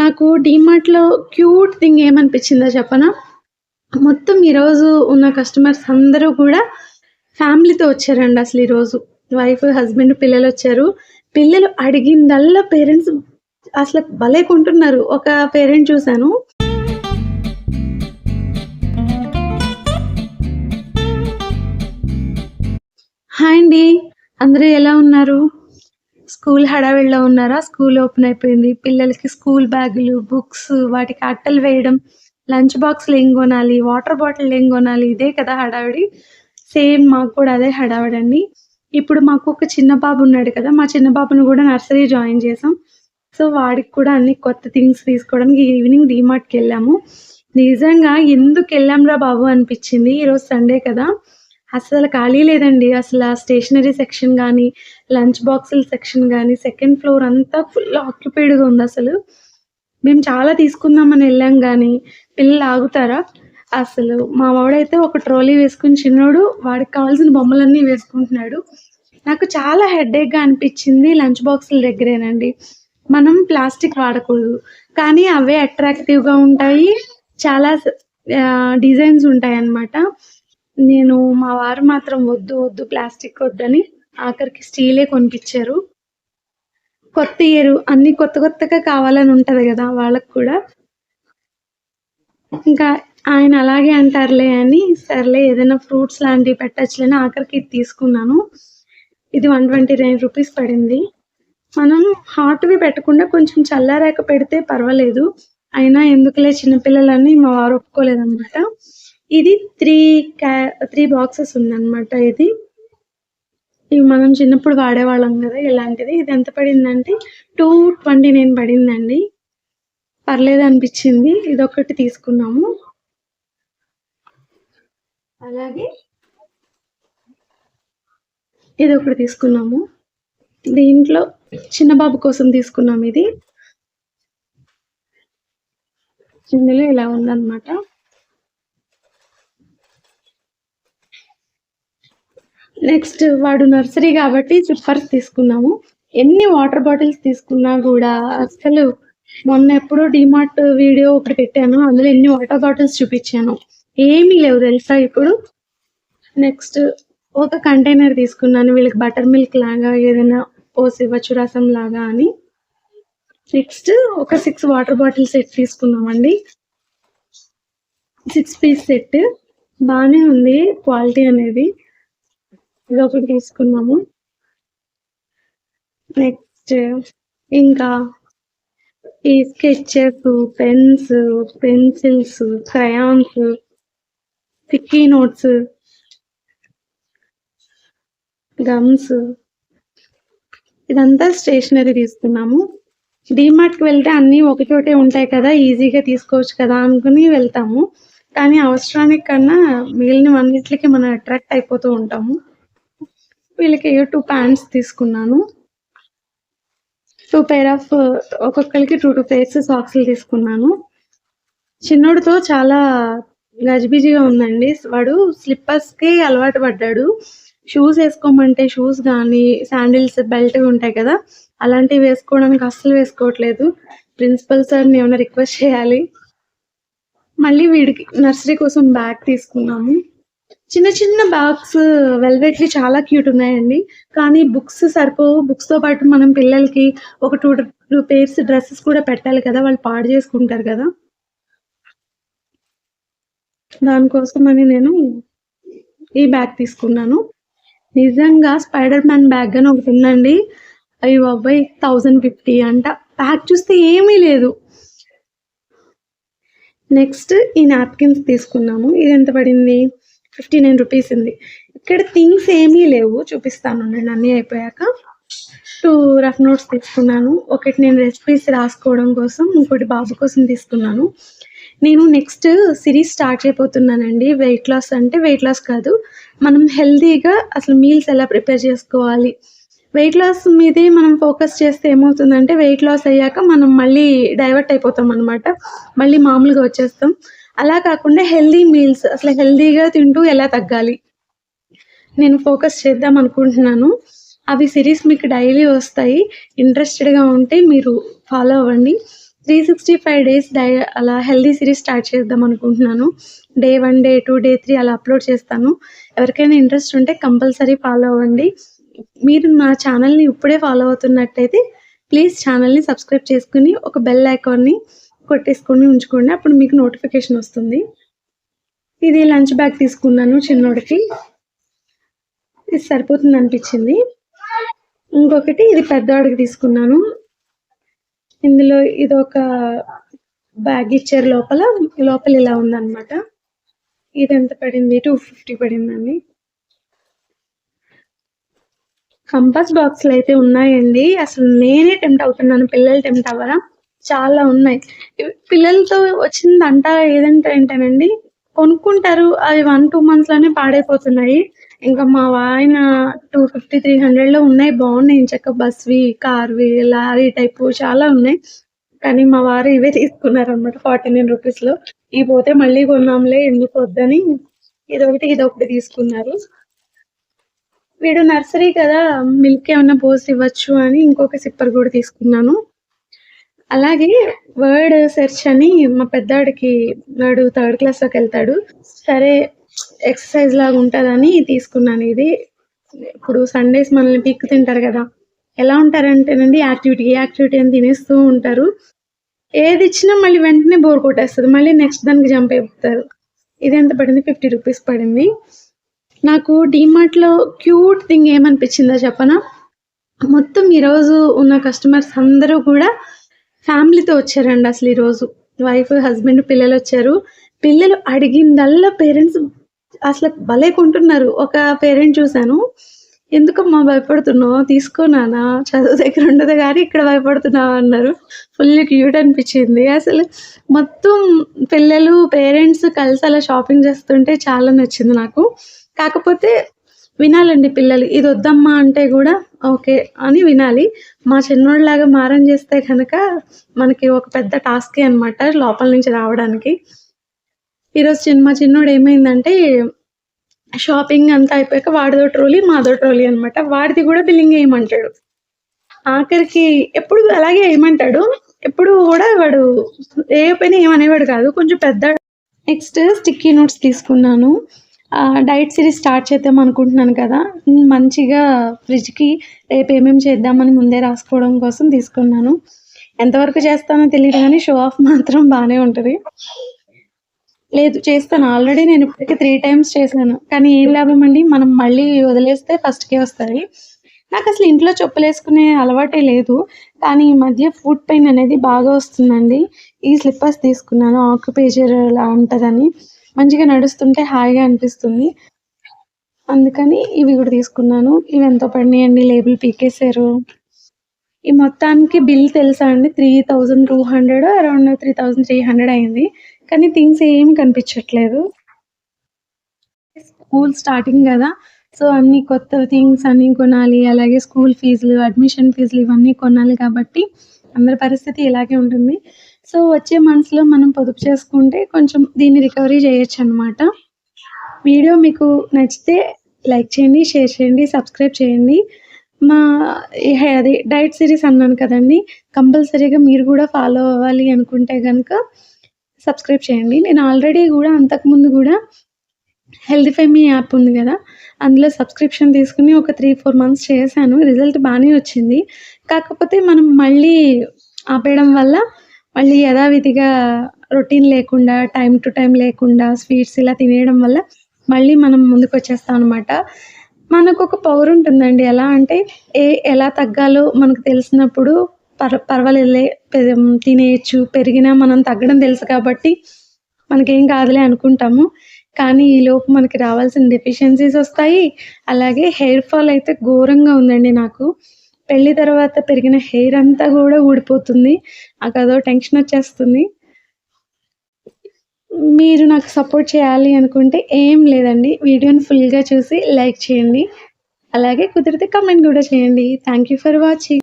నాకు డీమార్ట్‌లో cute thing ఏమనిపించిందో చెప్పనా? మొత్తం ఈరోజు ఉన్న కస్టమర్స్ అందరూ కూడా ఫ్యామిలీతో వచ్చారండి అసలు ఈరోజు. వైఫ్, హస్బెండ్, పిల్లలు వచ్చారు పిల్లలు అడిగిందల్లా పేరెంట్స్ అసలు భలే కొంటున్నారు. ఒక పేరెంట్ చూశాను హాయ్ అండి. అందరూ ఎలా ఉన్నారు? స్కూల్ హడావిడిలో ఉన్నారా? స్కూల్ ఓపెన్ అయిపోయింది. పిల్లలకి స్కూల్ బ్యాగులు, బుక్స్ వాటికి అట్టలు వేయడం, లంచ్ బాక్స్‌లు ఏం కొనాలి, వాటర్ బాటిల్ ఏం కొనాలి ఇదే కదా హడావిడి. సేమ్ మాకు కూడా అదే హడావిడండి. ఇప్పుడు మాకు ఒక చిన్న బాబు ఉన్నాడు కదా! మా చిన్న బాబును కూడా నర్సరీ జాయిన్ చేసాం. సో, వాడికి కూడా అన్ని కొత్త థింగ్స్ తీసుకోవడానికి ఈవినింగ్ డీమార్ట్‌కెళ్ళాము. నిజంగా ఎందుకు వెళ్ళాంరా బాబు అనిపించింది. ఈరోజు సండే కదా! అసలు ఖాళీ లేదండి. అసల స్టేషనరీ సెక్షన్ కానీ లంచ్ బాక్సుల సెక్షన్ కానీ సెకండ్ ఫ్లోర్ అంతా ఫుల్ ఆక్యుపైడ్‌గా ఉంది అసలు మేము చాలా తీసుకుందామని వెళ్ళాం కానీ పిల్లలు ఆగుతారా? అసలు మా వాడైతే ఒక ట్రోలీ వేసుకుని చిన్నోడు వాడికి కావాల్సిన బొమ్మలన్నీ వేసుకుంటున్నాడు. నాకు చాలా హెడేక్‌గా అనిపించింది లంచ్ బాక్సుల దగ్గరేనండి. మనం ప్లాస్టిక్ వాడకూడదు. కానీ అవే అట్రాక్టివ్‌గా ఉంటాయి. చాలా డిజైన్స్ ఉంటాయి అన్నమాట నేను మా వారు మాత్రం వద్దు, వద్దు ప్లాస్టిక్ వద్దని ఆఖరికి స్టీలే కొనిపించారు కొత్త ఇయరు అన్ని కొత్త కొత్తగా కావాలని ఉంటది కదా వాళ్ళకి కూడా. ఇంకా ఆయన అలాగే అంటారులే అని సర్లే ఏదైనా ఫ్రూట్స్ లాంటివి పెట్టచ్చులేని ఆఖరికి ఇది తీసుకున్నాను. ఇది 129 రూపీస్ పడింది. మనం హాట్‌వి పెట్టకుండా కొంచెం చల్లారాక పెడితే పర్వాలేదు. అయినా ఎందుకులే చిన్నపిల్లలని మా వారు ఒప్పుకోలేదన్నమాట. ఇది త్రీ క్యా 3 బాక్సెస్ ఉందన్నమాట ఇది. ఇవి మనం చిన్నప్పుడు వాడేవాళ్ళం కదా ఇలాంటిది. ఇది ఎంత పడిందంటే 229 పడిందండి. పర్లేదనిపించింది. ఇదొకటి తీసుకున్నాము. అలాగే ఇదొకటి తీసుకున్నాము. దీంట్లో చిన్న బాబు కోసం తీసుకున్నాం ఇది. ఇందులో ఇలా ఉందన్నమాట. నెక్స్ట్ వాడు నర్సరీ కాబట్టి సిప్పర్స్ తీసుకున్నాము. ఎన్ని వాటర్ బాటిల్స్ తీసుకున్నా కూడా అసలు మొన్న ఎప్పుడో డిమార్ట్ వీడియో ఒకటి పెట్టాను. అందులో ఎన్ని వాటర్ బాటిల్స్ చూపించాను ఏమీ లేవు తెలుసా ఇప్పుడు. నెక్స్ట్ ఒక కంటైనర్ తీసుకున్నాను. వీళ్ళకి బటర్ మిల్క్ లాగా ఏదైనా పోసివ్వచ్చు రసం లాగా అని. నెక్స్ట్ ఒక సిక్స్ వాటర్ బాటిల్ సెట్ తీసుకున్నామండి. Six piece set. బాగానే ఉంది క్వాలిటీ అనేది. ఇదొకటి తీసుకున్నాము. నెక్స్ట్ ఇంకా ఈ sketches, pens, pencils, crayons, sticky notes gums ఇదంతా స్టేషనరీ తీసుకున్నాము. డీమార్ట్‌కి వెళ్తే అన్నీ ఒక చోటే ఉంటాయి కదా! ఈజీగా తీసుకోవచ్చు కదా! అనుకుని వెళ్తాము. కానీ అవసరానికి కన్నా మిగిలినవన్నిట్లికి మనం అట్రాక్ట్ అయిపోతూ ఉంటాము. వీళ్ళకి టూ ప్యాంట్స్ తీసుకున్నాను. టూ పేర్ ఆఫ్ ఒక్కొక్కరికి టూ టూ పేర్స్ సాక్స్‌లు తీసుకున్నాను. చిన్నోడితో చాలా గజిబిజిగా ఉందండి. వాడు స్లిప్పర్స్‌కి అలవాటు పడ్డాడు. షూస్ వేసుకోమంటే షూస్ కానీ శాండిల్స్ బెల్ట్ ఉంటాయి కదా! అలాంటివి వేసుకోవడానికి అస్సలు వేసుకోవట్లేదు. ప్రిన్సిపల్ సార్‌ని ఏమైనా రిక్వెస్ట్ చేయాలి. మళ్ళీ వీడికి నర్సరీ కోసం బ్యాగ్ తీసుకున్నాము. చిన్న చిన్న బ్యాగ్స్ వెల్వెట్లు చాలా క్యూట్ ఉన్నాయండి. కానీ బుక్స్ సరిపోవు. బుక్స్‌తో పాటు మనం పిల్లలకి ఒక టూ టూ పేర్స్ డ్రెస్సెస్ కూడా పెట్టాలి కదా! వాళ్ళు పాడు చేసుకుంటారు కదా! దానికోసమని నేను ఈ బ్యాగ్ తీసుకున్నాను. నిజంగా స్పైడర్ మ్యాన్ బ్యాగ్ అని ఒకటి ఉందండి అయ్య బాబోయ్! 1050 అంట. ప్యాక్ చూస్తే ఏమీ లేదు. నెక్స్ట్ ఈ నాప్కిన్స్ తీసుకున్నాము. ఎంత పడింది? 59 రూపీస్ ఉంది. ఇక్కడ థింగ్స్ ఏమీ లేవు. చూపిస్తాను నేను అన్నీ అయిపోయాక. టూ రఫ్ నోట్స్ తీసుకున్నాను. ఒకటి నేను రెసిపీస్ రాసుకోవడం కోసం, ఇంకోటి బాబు కోసం తీసుకున్నాను. నేను నెక్స్ట్ సిరీస్ స్టార్ట్ చేయబోతున్నానండి. వెయిట్ లాస్ అంటే వెయిట్ లాస్ కాదు. మనం హెల్తీగా అసలు మీల్స్ ఎలా ప్రిపేర్ చేసుకోవాలి. వెయిట్ లాస్ మీదే మనం ఫోకస్ చేస్తే ఏమవుతుందంటే వెయిట్ లాస్ అయ్యాక మనం మళ్ళీ డైవర్ట్ అయిపోతాం అనమాట మళ్ళీ మామూలుగా వచ్చేస్తాం. అలా కాకుండా హెల్దీ మీల్స్ అసలు హెల్దీగా తింటూ ఎలా తగ్గాలి. నేను ఫోకస్ చేద్దాం అనుకుంటున్నాను. అవి సిరీస్ మీకు డైలీ వస్తాయి. ఇంట్రెస్టెడ్‌గా ఉంటే మీరు ఫాలో అవ్వండి. Three sixty five days diet అలా హెల్దీ సిరీస్ స్టార్ట్ చేద్దాం అనుకుంటున్నాను day one day two day three అలా అప్లోడ్ చేస్తాను ఎవరికైనా ఇంట్రెస్ట్ ఉంటే కంపల్సరీ ఫాలో అవ్వండి మీరు మా ఛానల్ని ఇప్పుడే ఫాలో అవుతున్నట్టయితే ప్లీజ్ ఛానల్ని సబ్స్క్రైబ్ చేసుకుని ఒక బెల్ ఐకాన్ని కొట్టేసుకొని ఉంచుకోండి. అప్పుడు మీకు నోటిఫికేషన్ వస్తుంది. ఇది లంచ్ బ్యాగ్ తీసుకున్నాను చిన్నోడికి. ఇది సరిపోతుంది అనిపించింది. ఇంకొకటి ఇది పెద్దవాడికి తీసుకున్నాను. ఇందులో ఇది ఒక బ్యాగ్ ఇచ్చారు లోపల. లోపల ఇలా ఉందన్నమాట. ఇది ఎంత పడింది? టూ ఫిఫ్టీ పడిందండి. కంపాస్ బాక్స్లు అయితే ఉన్నాయండి. అసలు నేనే టెంప్ట్ అవుతున్నాను. పిల్లలు టెంప్ట్ అవ్వరా? చాలా ఉన్నాయి. పిల్లలతో వచ్చిందంట ఏదంటే ఏంటేనండి కొనుక్కుంటారు. అవి వన్ టూ మంత్స్లోనే పాడైపోతున్నాయి. ఇంకా మా ఆయన టూ ఫిఫ్టీ త్రీ హండ్రెడ్లో ఉన్నాయి. బాగున్నాయి. చక్క బస్వి కార్వి లారీ టైపు చాలా ఉన్నాయి. కానీ మా వారు ఇవే తీసుకున్నారు అనమాట ఫార్టీ నైన్ రూపీస్లో ఇవి పోతే మళ్ళీ కొన్నాంలే ఎందుకు వద్దని. ఇదొకటి ఇదొకటి తీసుకున్నారు. వీడు నర్సరీ కదా మిల్క్ ఏమైనా పోసి ఇవ్వచ్చు అని ఇంకొక సిప్పర్ కూడా తీసుకున్నాను. అలాగే వర్డ్ సెర్చ్ అని మా పెద్దాడికి వాడు థర్డ్ క్లాస్లోకి వెళ్తాడు. సరే ఎక్సర్సైజ్ లాగా ఉంటుందని తీసుకున్నాను ఇది. ఇప్పుడు సండేస్ మనల్ని పిక్ తింటారు కదా. ఎలా ఉంటారంటేనండి యాక్టివిటీ యాక్టివిటీ అని తినేస్తూ ఉంటారు. ఏది ఇచ్చినా మళ్ళీ వెంటనే బోర్ కొట్టేస్తుంది. మళ్ళీ నెక్స్ట్ దానికి జంప్ అయిపోతారు. ఇది ఎంత పడింది? ఫిఫ్టీ రూపీస్ పడింది. నాకు డీమార్ట్లో క్యూట్ థింగ్ ఏమనిపించిందో చెప్పనా? మొత్తం ఈరోజు ఉన్న కస్టమర్స్ అందరూ కూడా ఫ్యామిలీతో వచ్చారండి అసలు ఈరోజు వైఫ్ హస్బెండ్ పిల్లలు వచ్చారు. పిల్లలు అడిగిందల్లా పేరెంట్స్ అసలు భలే కొంటున్నారు. ఒక పేరెంట్ చూశాను. ఎందుకమ్మా భయపడుతున్నావు? తీసుకో చదువు దగ్గర ఉండదు కానీ ఇక్కడ భయపడుతున్నావు అన్నారు. ఫుల్ క్యూట్ అనిపించింది. అసలు మొత్తం పిల్లలు పేరెంట్స్ కలిసి అలా షాపింగ్ చేస్తుంటే చాలా నచ్చింది నాకు. కాకపోతే వినాలండి పిల్లలు. ఇది వద్దమ్మా అంటే కూడా ఓకే అని వినాలి. మా చిన్నోడిలాగా మారం చేస్తే కనుక మనకి ఒక పెద్ద టాస్కే అన్నమాట లోపల నుంచి రావడానికి. ఈరోజు చిన్న మా చిన్నోడు ఏమైందంటే షాపింగ్ అంతా అయిపోయాక వాడిదో ట్రోలీ మాదో ట్రోలీ అన్నమాట. వాడిది కూడా బిల్లింగ్ వేయమంటాడు ఆఖరికి ఎప్పుడు అలాగే వేయమంటాడు ఎప్పుడు కూడా వాడు ఏ పైన ఏమనేవాడు కాదు. కొంచెం పెద్ద నెక్స్ట్ స్టిక్కీ నోట్స్ తీసుకున్నాను. డైట్ సిరీస్ స్టార్ట్ చేద్దాం అనుకుంటున్నాను కదా. మంచిగా ఫ్రిడ్జ్కి రేపు ఏమేమి చేద్దామని ముందే రాసుకోవడం కోసం తీసుకున్నాను. ఎంతవరకు చేస్తానో తెలియదు కానీ షో ఆఫ్ మాత్రం బాగానే ఉంటుంది. లేదు చేస్తాను. ఆల్రెడీ నేను ఇప్పటికి త్రీ టైమ్స్ చేశాను. కానీ ఏం లాభం అండి? మనం మళ్ళీ వదిలేస్తే ఫస్ట్కే వస్తాయి. నాకు అసలు ఇంట్లో చెప్పులు వేసుకునే అలవాటే లేదు. కానీ ఈ మధ్య ఫుడ్ పెయిన్ అనేది బాగా వస్తుందండి. ఈ స్లిప్పర్స్ తీసుకున్నాను. ఆక్యుపేజర్ అలా ఉంటుందని. మంచిగా నడుస్తుంటే హాయిగా అనిపిస్తుంది. అందుకని ఇవి కూడా తీసుకున్నాను. ఇవి ఎంతో పడినాయండి. లేబుల్ పీకేశారు. ఈ మొత్తానికి బిల్ తెలుసా అండి? Three thousand two hundred around three thousand three hundred అయింది. కానీ థింగ్స్ ఏం కనిపించట్లేదు. స్కూల్ స్టార్టింగ్ కదా. సో అన్ని కొత్త థింగ్స్ అన్ని కొనాలి. అలాగే స్కూల్ ఫీజులు అడ్మిషన్ ఫీజులు ఇవన్నీ కొనాలి కాబట్టి అందరి పరిస్థితి ఇలాగే ఉంటుంది. సో వచ్చే మంత్స్లో మనం పొదుపు చేసుకుంటే కొంచెం దీన్ని రికవరీ చేయొచ్చు అనమాట వీడియో మీకు నచ్చితే లైక్ చేయండి షేర్ చేయండి సబ్స్క్రైబ్ చేయండి. మా అది డైట్ సిరీస్ అన్నాను కదండి కంపల్సరీగా మీరు కూడా ఫాలో అవ్వాలి అనుకుంటే కనుక సబ్స్క్రైబ్ చేయండి. నేను ఆల్రెడీ కూడా అంతకుముందు కూడా హెల్దీ ఫెమీ యాప్ ఉంది కదా అందులో సబ్స్క్రిప్షన్ తీసుకుని ఒక త్రీ ఫోర్ మంత్స్ చేశాను. రిజల్ట్ బాగానే వచ్చింది. కాకపోతే మనం మళ్ళీ ఆపేయడం వల్ల మళ్ళీ యథావిధిగా రొటీన్ లేకుండా టైం టు టైం లేకుండా స్వీట్స్ ఇలా తినేయడం వల్ల మళ్ళీ మనం ముందుకు వచ్చేస్తాం అనమాట మనకు ఒక పవర్ ఉంటుందండి. ఎలా అంటే ఏ ఎలా తగ్గాలో మనకు తెలిసినప్పుడు పర్ పర్వాలేదులే తినేయచ్చు. పెరిగినా మనం తగ్గడం తెలుసు కాబట్టి మనకేం కాదులే అనుకుంటాము. కానీ ఈలోపు మనకి రావాల్సిన డెఫిషియన్సీస్ వస్తాయి. అలాగే హెయిర్ ఫాల్ అయితే ఘోరంగా ఉందండి నాకు. పెళ్ళి తర్వాత పెరిగిన హెయిర్ అంతా కూడా ఊడిపోతుంది. నాకు అదో టెన్షన్ వచ్చేస్తుంది. మీరు నాకు సపోర్ట్ చేయాలి అనుకుంటే ఏం లేదండి. వీడియోని ఫుల్గా చూసి లైక్ చేయండి. అలాగే కుదిరితే కమెంట్ కూడా చేయండి. Thank you for watching.